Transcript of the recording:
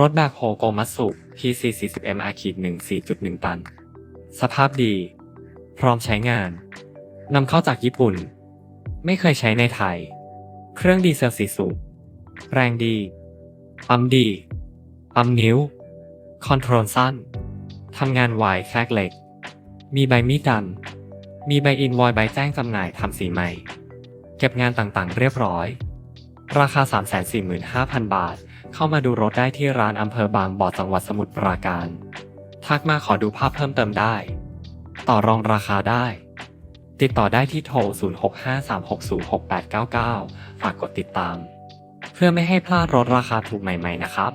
รถแบคโฮโกมัตสุ PC 40 MR ขีด1 4.1 ตัน สภาพดี พร้อมใช้งาน นำเข้าจากญี่ปุ่น ไม่เคยใช้ในไทย เครื่องดีเซลสีสูบแรงดี ปั๊มดี ปั๊มนิ้ว คอนโทรลสั้น ทำงานไวแทรกเหล็ก มีใบมีดดำมีใบอินวอยใบแจ้งจำหน่ายทำสีใหม่ เก็บงานต่างๆเรียบร้อย ราคา 345,000 บาท เข้ามาดูรถได้ที่ร้านอำเภอบางบ่อจังหวัดสมุทรปราการ ทักมาขอดูภาพเพิ่มเติมได้ ต่อรองราคาได้ ติดต่อได้ที่โทร 0653606899 ฝากกดติดตาม เพื่อไม่ให้พลาดรถราคาถูกใหม่ ๆ นะครับ